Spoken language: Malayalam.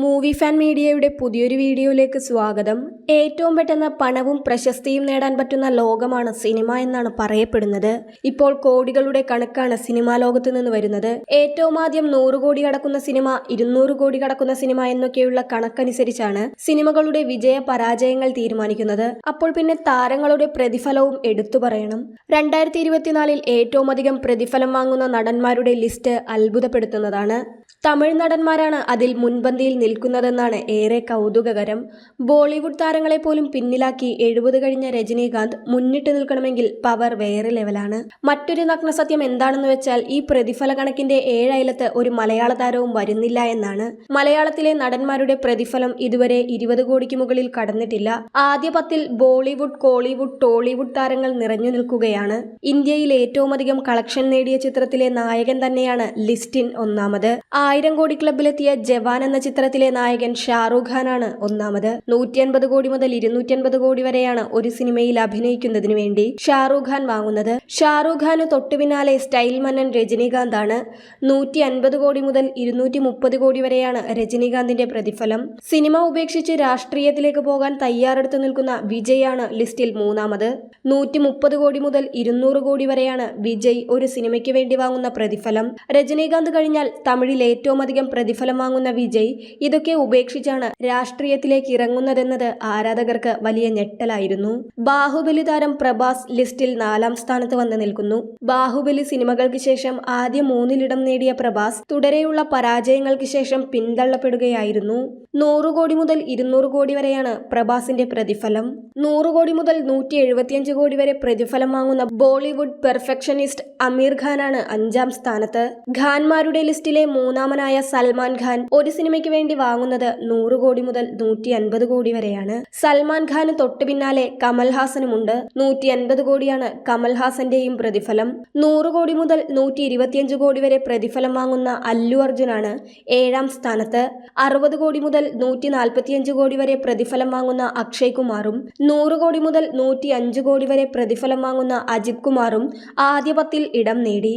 മൂവി ഫാൻ മീഡിയയുടെ പുതിയൊരു വീഡിയോയിലേക്ക് സ്വാഗതം. ഏറ്റവും പെട്ടെന്ന് പണവും പ്രശസ്തിയും നേടാൻ പറ്റുന്ന ലോകമാണ് സിനിമ എന്നാണ് പറയപ്പെടുന്നത്. ഇപ്പോൾ കോടികളുടെ കണക്കാണ് സിനിമാ ലോകത്ത് നിന്ന് വരുന്നത്. ഏറ്റവും ആദ്യം നൂറ് കോടി കടക്കുന്ന സിനിമ ഇരുന്നൂറ് കോടി കടക്കുന്ന സിനിമ എന്നൊക്കെയുള്ള കണക്കനുസരിച്ചാണ് സിനിമകളുടെ വിജയ പരാജയങ്ങൾ തീരുമാനിക്കുന്നത്. അപ്പോൾ പിന്നെ താരങ്ങളുടെ പ്രതിഫലവും എടുത്തു പറയണം. രണ്ടായിരത്തി ഇരുപത്തിനാലിൽ ഏറ്റവും അധികം പ്രതിഫലം വാങ്ങുന്ന നടന്മാരുടെ ലിസ്റ്റ് അത്ഭുതപ്പെടുത്തുന്നതാണ്. തമിഴ് നടന്മാരാണ് അതിൽ മുൻപന്തിയിൽ നിൽക്കുന്നതെന്നാണ് ഏറെ കൗതുകകരം. ബോളിവുഡ് താരങ്ങളെ പോലും പിന്നിലാക്കി എഴുപത് കഴിഞ്ഞ രജനീകാന്ത് മുന്നിട്ട് നിൽക്കണമെങ്കിൽ പവർ വേറെ ലെവലാണ്. മറ്റൊരു നഗ്നസത്യം എന്താണെന്ന് വെച്ചാൽ ഈ പ്രതിഫല കണക്കിന്റെ ഏഴയലത്ത് ഒരു മലയാള താരവും വരുന്നില്ല എന്നാണ്. മലയാളത്തിലെ നടന്മാരുടെ പ്രതിഫലം ഇതുവരെ ഇരുപത് കോടിക്ക് മുകളിൽ കടന്നിട്ടില്ല. ആദ്യ പത്തിൽ ബോളിവുഡ് കോളിവുഡ് ടോളിവുഡ് താരങ്ങൾ നിറഞ്ഞു നിൽക്കുകയാണ്. ഇന്ത്യയിൽ ഏറ്റവും അധികം കളക്ഷൻ നേടിയ ചിത്രത്തിലെ നായകൻ തന്നെയാണ് ലിസ്റ്റിൻ ഒന്നാമത്. ആയിരം കോടി ക്ലബിലെത്തിയ ജവാൻ എന്ന ചിത്രത്തിലെ നായകൻ ഷാറൂഖ് ഖാനാണ് ഒന്നാമത്. നൂറ്റി അൻപത് കോടി മുതൽ ഇരുന്നൂറ്റി അൻപത് കോടി വരെയാണ് ഒരു സിനിമയിൽ അഭിനയിക്കുന്നതിനു വേണ്ടി ഷാറൂഖ് ഖാൻ വാങ്ങുന്നത്. ഷാറൂഖ് ഖാന് തൊട്ടു പിന്നാലെ സ്റ്റൈൽ മന്നൻ രജനീകാന്ത് ആണ്. നൂറ്റി അൻപത് കോടി മുതൽ ഇരുന്നൂറ്റി മുപ്പത് കോടി വരെയാണ് രജനീകാന്തിന്റെ പ്രതിഫലം. സിനിമ ഉപേക്ഷിച്ച് രാഷ്ട്രീയത്തിലേക്ക് പോകാൻ തയ്യാറെടുത്തു നിൽക്കുന്ന വിജയാണ് ലിസ്റ്റിൽ മൂന്നാമത്. നൂറ്റി മുപ്പത് കോടി മുതൽ ഇരുന്നൂറ് കോടി വരെയാണ് വിജയ് ഒരു സിനിമയ്ക്ക് വേണ്ടി വാങ്ങുന്ന പ്രതിഫലം. രജനീകാന്ത് കഴിഞ്ഞാൽ തമിഴിൽ ഏറ്റവും അധികം പ്രതിഫലം വാങ്ങുന്ന വിജയ് ഇതൊക്കെ ഉപേക്ഷിച്ചാണ് രാഷ്ട്രീയത്തിലേക്ക് ഇറങ്ങുന്നതെന്നത് ആരാധകർക്ക് വലിയ ഞെട്ടലായിരുന്നു. ബാഹുബലി താരം പ്രഭാസ് ലിസ്റ്റിൽ നാലാം സ്ഥാനത്ത് വന്ന് നിൽക്കുന്നു. ബാഹുബലി സിനിമകൾക്ക് ശേഷം ആദ്യ മൂന്നിലിടം നേടിയ പ്രഭാസ് തുടരെയുള്ള പരാജയങ്ങൾക്ക് ശേഷം പിന്തള്ളപ്പെടുകയായിരുന്നു. നൂറ് കോടി മുതൽ ഇരുന്നൂറ് കോടി വരെയാണ് പ്രഭാസിന്റെ പ്രതിഫലം. നൂറ് കോടി മുതൽ നൂറ്റി എഴുപത്തിയഞ്ച് കോടി വരെ പ്രതിഫലം വാങ്ങുന്ന ബോളിവുഡ് പെർഫെക്ഷനിസ്റ്റ് അമീർ ഖാനാണ് അഞ്ചാം സ്ഥാനത്ത്. ഖാൻമാരുടെ ലിസ്റ്റിലെ മൂന്നാമനായ സൽമാൻ ഖാൻ ഒരു സിനിമയ്ക്ക് വേണ്ടി വാങ്ങുന്നത് നൂറ് കോടി മുതൽ നൂറ്റി അൻപത് കോടി വരെയാണ്. സൽമാൻ ഖാന് തൊട്ടു പിന്നാലെ കമൽഹാസനുമുണ്ട് നൂറ്റി അൻപത് കോടിയാണ് കമൽഹാസന്റെയും പ്രതിഫലം. നൂറ് കോടി മുതൽ നൂറ്റി ഇരുപത്തിയഞ്ച് കോടി വരെ പ്രതിഫലം വാങ്ങുന്ന അല്ലു അർജുനാണ് ഏഴാം സ്ഥാനത്ത്. അറുപത് കോടി മുതൽ നൂറ്റി നാൽപ്പത്തിയഞ്ച് കോടി വരെ പ്രതിഫലം വാങ്ങുന്ന അക്ഷയ് കുമാറും നൂറ് കോടി മുതൽ നൂറ്റി അഞ്ച് കോടി വരെ പ്രതിഫലം വാങ്ങുന്ന അജിത് കുമാറും ആദ്യ പത്തിൽ ഇടം നേടി.